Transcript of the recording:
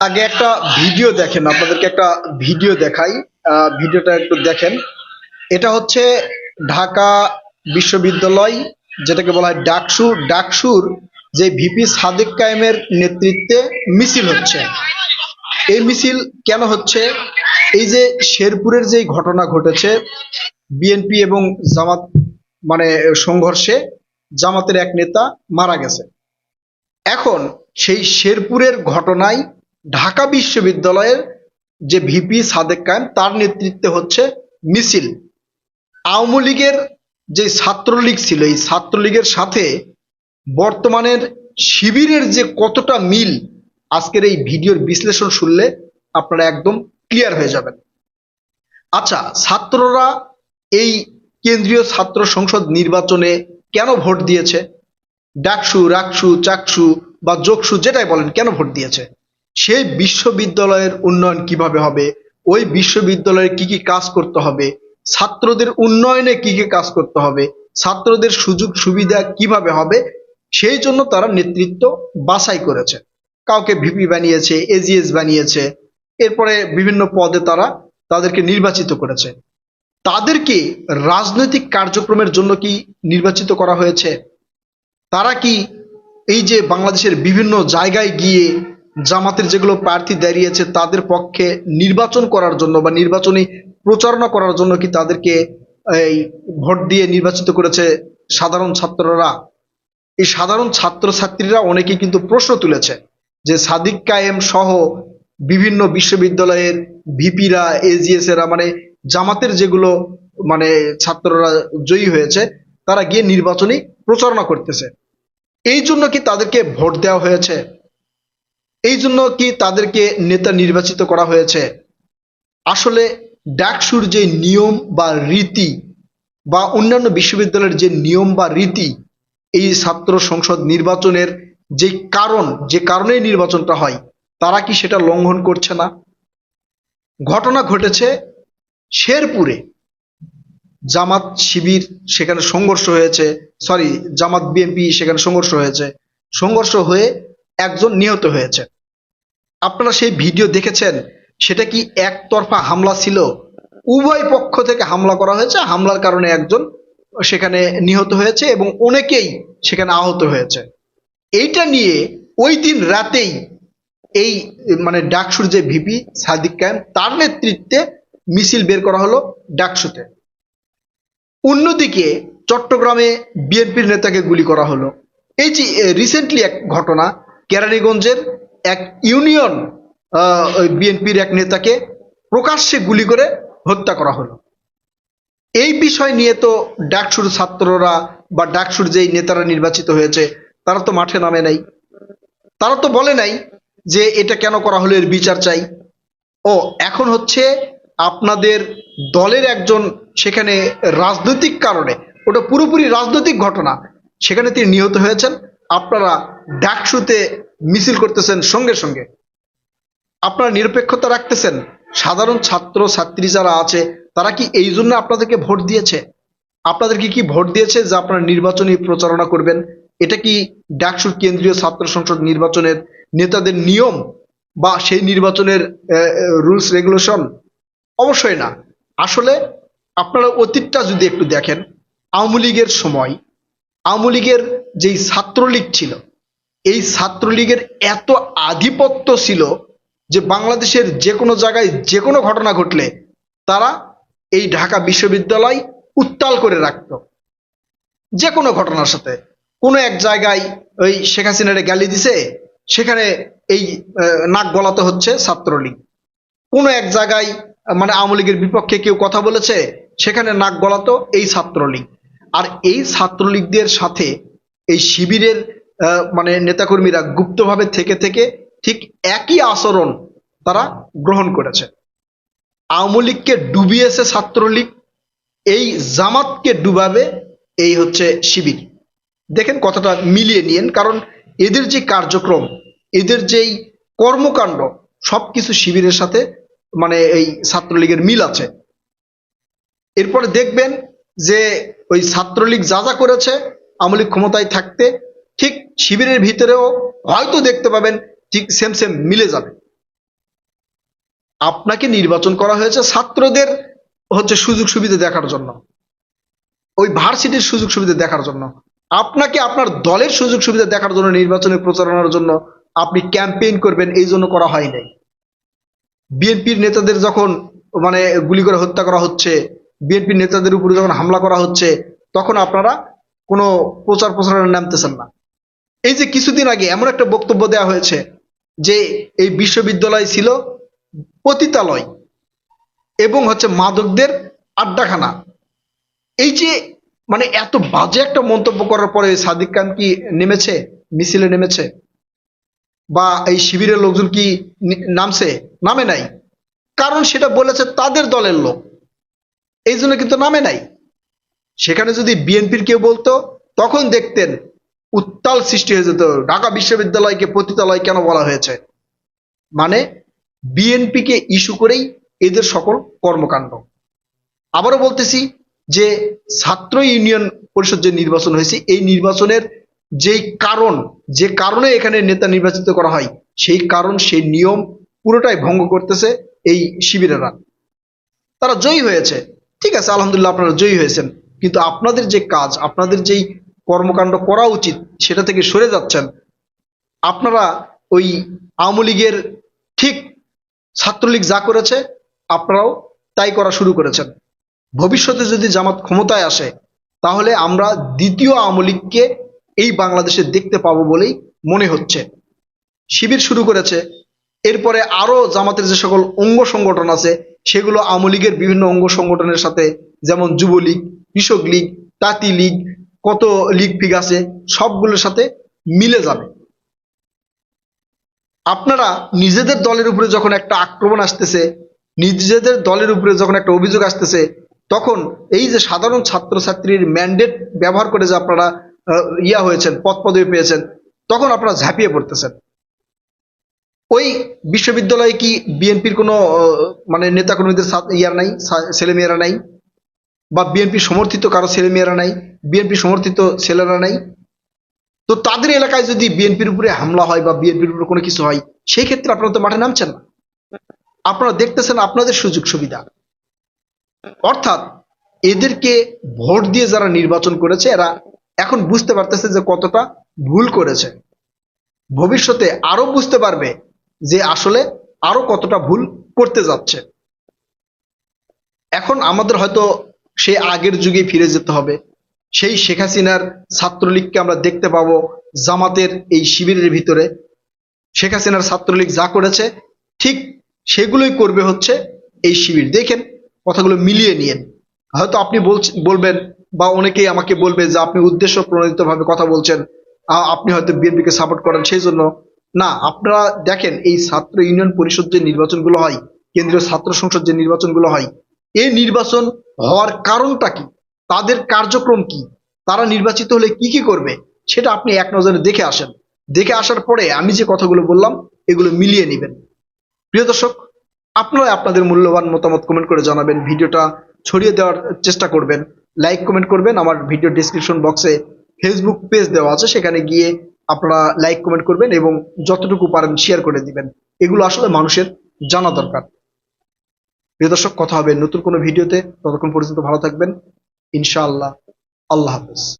আগে একটা ভিডিও দেখেন, আপনাদেরকে একটা ভিডিও দেখাই। ভিডিওটা একটু দেখেন। এটা হচ্ছে ঢাকা বিশ্ববিদ্যালয়, যেটাকে বলা হয় ডাকসু। ডাকসুর যে ভিপি সাদেক কায়েমের নেতৃত্বে মিছিল হচ্ছে। এই মিছিল কেন হচ্ছে? এই যে শেরপুরের যে ঘটনা ঘটেছে, বিএনপি এবং জামাত মানে সংঘর্ষে জামাতের এক নেতা মারা গেছে। এখন সেই শেরপুরের ঘটনায় ঢাকা বিশ্ববিদ্যালয়ের যে ভিপি সাদেক কায়েম, তার নেতৃত্বে হচ্ছে মিছিল। আওয়ামী লীগের যে ছাত্রলীগ ছিল, এই ছাত্রলীগের সাথে বর্তমানের শিবিরের যে কতটা মিল, আজকের এই ভিডিওর বিশ্লেষণ শুনলে আপনারা একদম ক্লিয়ার হয়ে যাবেন। আচ্ছা ছাত্ররা এই কেন্দ্রীয় ছাত্র সংসদ নির্বাচনে কেন ভোট দিয়েছে? ডাকসু, রাকসু, চাকসু বা যোগসু যেটাই বলেন, কেন ভোট দিয়েছে? সেই বিশ্ববিদ্যালয়ের উন্নয়ন কীভাবে হবে? ওই বিশ্ববিদ্যালয়ে কি কি কাজ করতে হবে? ছাত্রদের উন্নয়নে কি কি কাজ করতে হবে? ছাত্রদের সুযোগ সুবিধা কীভাবে হবে? সেই জন্য তারা নেতৃত্ব বাছাই করেছে। কাউকে ভিপি বানিয়েছে, এজিএস বানিয়েছে, এরপরে বিভিন্ন পদে তারা তাদেরকে নির্বাচিত করেছে। তাদেরকে রাজনৈতিক কার্যক্রমের জন্য কি নির্বাচিত করা হয়েছে? তারা কি এই যে বাংলাদেশের বিভিন্ন জায়গায় গিয়ে জামাতের যেগুলো প্রার্থী দাঁড়িয়েছে তাদের পক্ষে নির্বাচন করার জন্য বা নির্বাচনী প্রচারণা করার জন্য কি তাদেরকে এই ভোট দিয়ে নির্বাচিত করেছে সাধারণ ছাত্ররা? এই সাধারণ ছাত্রছাত্রীরা অনেকেই কিন্তু প্রশ্ন তুলেছে যে সাদিক কায়েম সহ বিভিন্ন বিশ্ববিদ্যালয়ের ভিপিরা এজিএস এরা মানে জামাতের যেগুলো মানে ছাত্ররা জয়ী হয়েছে, তারা গিয়ে নির্বাচনী প্রচারণা করতেছে। এই জন্য কি তাদেরকে ভোট দেওয়া হয়েছে? এই জন্য কি তাদেরকে নেতা নির্বাচিত করা হয়েছে? আসলে ডাকসুর যে নিয়ম বা রীতি বা অন্যান্য বিশ্ববিদ্যালয়ের যে নিয়ম বা রীতি, এই ছাত্র সংসদ নির্বাচনের যে কারণ, যে কারণে নির্বাচনটা হয়, তারা কি সেটা লঙ্ঘন করছে না? ঘটনা ঘটেছে শেরপুরে। জামাত শিবির সেখানে সংঘর্ষ হয়েছে সরি জামাত বিএনপি সেখানে সংঘর্ষ হয়েছে। সংঘর্ষ হয়ে একজন নিহত হয়েছে। আপনারা সেই ভিডিও দেখেছেন? সেটা কি একতরফা হামলা ছিল? উভয় পক্ষ থেকে হামলা করা হয়েছে। হামলার কারণে একজন সেখানে নিহত হয়েছে এবং অনেকেই সেখানে আহত হয়েছে। এইটা নিয়ে ওই দিন রাতেই এই মানে ডাকসুর যে ভিপি সাদিক কায়েম, তার নেতৃত্বে মিছিল বের করা হলো ডাকসুতে। অন্যদিকে চট্টগ্রামে বিএনপির নেতাকে গুলি করা হলো। এই যে রিসেন্টলি এক ঘটনা কেরানীগঞ্জের এক ইউনিয়ন বিএনপির এক নেতাকে প্রকাশ্যে গুলি করে হত্যা করা হলো। এই বিষয় নিয়ে তো ডাকসুর ছাত্ররা বা ডাকসুর যেই নেতারা নির্বাচিত হয়েছে, তারা তো মাঠে নামে নাই। তারা তো বলে নাই যে এটা কেন করা হলো এর বিচার চাই। ও, এখন হচ্ছে আপনাদের দলের একজন সেখানে রাজনৈতিক কারণে, ওটা পুরোপুরি রাজনৈতিক ঘটনা, সেখানে তিনি নিহত হয়েছেন। আপনারা ডাকসুতে মিছিল করতেছেন সঙ্গে সঙ্গে। আপনারা নিরপেক্ষতা রাখতেছেন। সাধারণ ছাত্র, ছাত্রী যারা আছে, তারা কি এই জন্য আপনাদেরকে ভোট দিয়েছে? আপনাদেরকে কি ভোট দিয়েছে যে আপনারা নির্বাচনী প্রচারণা করবেন? এটা কি ডাকসুর কেন্দ্রীয় ছাত্র সংসদ নির্বাচনের নেতাদের নিয়ম বা সেই নির্বাচনের রুলস, রেগুলেশন? অবশ্যই না। আসলে আপনারা অতীতটা যদি একটু দেখেন, আওয়ামী লীগের সময়, আওয়ামী লীগের যেই ছাত্রলীগ ছিল এই ছাত্রলীগের এত আধিপত্য ছিল যে বাংলাদেশের যে কোনো জায়গায় যে কোনো ঘটনা ঘটলে তারা এই ঢাকা বিশ্ববিদ্যালয় উত্তাল করে রাখত। যে কোনো ঘটনার সাথে। কোনো এক জায়গায় ওই শেখ হাসিনারে গালি দিছে, সেখানে এই নাক গলাতে হচ্ছে ছাত্রলীগ। কোনো এক জায়গায় মানে আওয়ামী লীগের বিপক্ষে কেউ কথা বলেছে, সেখানে নাক গলাতো এই ছাত্রলীগ। আর এই ছাত্রলীগদের সাথে এই শিবিরের মানে নেতাকর্মীরা গুপ্তভাবে থেকে থেকে ঠিক একই আচরণ তারা গ্রহণ করেছে। আওয়ামী লীগকে ডুবিয়েছে ছাত্রলীগ, এই জামাতকে ডুবাবে এই হচ্ছে শিবির। দেখেন কথাটা মিলিয়ে নিয়েন, কারণ এদের যে কার্যক্রম, এদের যেই কর্মকাণ্ড, সবকিছু শিবিরের সাথে মানে এই ছাত্রলীগের মিল আছে। এরপরে দেখবেন যে ওই ছাত্রলীগ যা যা করেছে, আওয়ামী লীগ ক্ষমতায় থাকতে ঠিক শিবিরের ভিতরেও হয়তো দেখতে পাবেন ঠিক সেম সেম মিলে যাবে। আপনাকে নির্বাচন করা হয়েছে ছাত্রদের হচ্ছে সুযোগ সুবিধা দেখার জন্য। ওই ভার্সিটির সুযোগ সুবিধা দেখার জন্য। আপনাকে আপনার দলের সুযোগ সুবিধা দেখার জন্য নির্বাচনে প্রচারণার জন্য আপনি ক্যাম্পেইন করবেন, এই জন্য করা হয় নাই। বিএনপির নেতাদের যখন মানে গুলি করে হত্যা করা হচ্ছে, বিএনপির নেতাদের উপরে যখন হামলা করা হচ্ছে, তখন আপনারা কোনো প্রচার প্রচারণা নামতেছেন না। এই যে কিছুদিন আগে এমন একটা বক্তব্য দেওয়া হয়েছে যে এই বিশ্ববিদ্যালয় ছিল পতিতালয় এবং হচ্ছে মাদকদের আড্ডাখানা। এই যে মানে এত বাজে একটা মন্তব্য করার পরে সাদিক খান কি নেমেছে? মিছিলে নেমেছে? বা এই শিবিরের লোকজন কি নামছে? নামে নাই। কারণ সেটা বলেছে তাদের দলের লোক। এই জন্য কিন্তু নামে নাই। সেখানে যদি বিএনপির কেউ বলতো, তখন দেখতেন উত্তাল সৃষ্টি হয়ে যেত ঢাকা বিশ্ববিদ্যালয়কে পতিতালয় কেন বলা হয়েছে? মানে বিএনপিকে ইস্যু করেই এদের সকল কর্মকাণ্ড। আবারও বলতেছি যে ছাত্র ইউনিয়ন পরিষদ যে নির্বাচন হয়েছে, এই নির্বাচনের যেই কারণ, যে কারণে এখানে নেতা নির্বাচিত করা হয়, সেই কারণ, সেই নিয়ম পুরোটাই ভঙ্গ করতেছে এই শিবিরেরা। তারা জয়ী হয়েছে। ঠিক আছে, আলহামদুলিল্লাহ আপনারা জয়ী হয়েছেন। কিন্তু আপনাদের যে কাজ, আপনাদের যেই কর্মকাণ্ড করা উচিত, সেটা থেকে সরে যাচ্ছেন। আপনারা ওই আওয়ামী লীগের ঠিক ছাত্রলীগ যা করেছে, আপনারাও তাই করা শুরু করেছেন। ভবিষ্যতে যদি জামাত ক্ষমতায় আসে, তাহলে আমরা দ্বিতীয় আওয়ামী লীগকে এই বাংলাদেশে দেখতে পাবো বলেই মনে হচ্ছে। শিবির শুরু করেছে, এরপরে আরও জামাতের যে সকল অঙ্গ সংগঠন আছে, সেগুলো আওয়ামী লীগের বিভিন্ন অঙ্গ সংগঠনের সাথে, যেমন যুবলীগ, কৃষক লীগ, তাঁতি লীগ কত লিগ ফিগ আছে, সবগুলোর সাথে মিলে যাবে। আপনারা নিজেদের দলের উপরে যখন একটা আক্রমণ আসতেছে, নিজেদের দলের উপরে যখন একটা অভিযোগ আসতেছে, তখন এই যে সাধারণ ছাত্রছাত্রীর ম্যান্ডেট ব্যবহার করে যে আপনারা ইয়া হয়েছেন, পদ পদবি পেয়েছেন, তখন আপনারা ঝাঁপিয়ে পড়তেছেন। ওই বিশ্ববিদ্যালয়ে কি বিএনপির কোনো মানে নেতাকর্মীদের ইয়ার নাই ছেলেমেয়েরা নাই? বা বিএনপি সমর্থিত কারও ছেলেমেয়েরা নাই বিএনপি সমর্থিত ছেলেরা নাই, তো তাদের এলাকায় যদি বিএনপির উপরে হামলা হয় বা বিএনপির উপরে কোনো কিছু হয়, সেই ক্ষেত্রে আপনারা তো মাঠে নামছেন না। আপনারা দেখতেছেন আপনাদের সুযোগ সুবিধা। অর্থাৎ এদেরকে ভোট দিয়ে যারা নির্বাচন করেছে, এরা এখন বুঝতে পারতেছে যে কতটা ভুল করেছে। ভবিষ্যতে আরও বুঝতে পারবে যে আসলে আরও কতটা ভুল করতে যাচ্ছে। এখন আমাদের হয়তো সে আগের যুগে ফিরে যেতে হবে। সেই শেখ হাসিনার ছাত্রলীগকে আমরা দেখতে পাবো জামাতের এই শিবিরের ভিতরে। শেখ হাসিনার ছাত্রলীগ যা করেছে, ঠিক সেগুলোই করবে হচ্ছে এই শিবির। দেখেন, কথাগুলো মিলিয়ে নিয়েন। হয়তো আপনি বলবেন বা অনেকেই আমাকে বলবে যে আপনি উদ্দেশ্য প্রণোদিত ভাবে কথা বলছেন আপনি হয়তো বিএনপিকে সাপোর্ট করেন সেই জন্য। না, আপনারা দেখেন, এই ছাত্র ইউনিয়ন পরিষদ যে নির্বাচনগুলো হয়, কেন্দ্রীয় ছাত্র সংসদ যে নির্বাচনগুলো হয় এই নির্বাচন হওয়ার কারণটা কি? তাদের কার্যক্রম কি? তারা নির্বাচিত হলে কি কি করবে? সেটা আপনি এক নজরে দেখে আসেন। দেখে আসার পরে আমি যে কথাগুলো বললাম, এগুলো মিলিয়ে নেবেন। প্রিয় দর্শক আপনারা আপনাদের মূল্যবান মতামত কমেন্ট করে জানাবেন। ভিডিওটা ছড়িয়ে দেওয়ার চেষ্টা করবেন। লাইক কমেন্ট করবেন। আমার ভিডিও ডিসক্রিপশন বক্সে ফেসবুক পেজ দেওয়া আছে। সেখানে গিয়ে আপনারা লাইক কমেন্ট করবেন এবং যতটুকু পারেন শেয়ার করে দিবেন। এগুলো আসলে মানুষের জানা দরকার। প্রিয় দর্শক কথা হবে নতুন কোনো ভিডিওতে। ততক্ষণ পর্যন্ত ভালো থাকবেন। ইনশাআল্লাহ। আল্লাহ হাফেজ।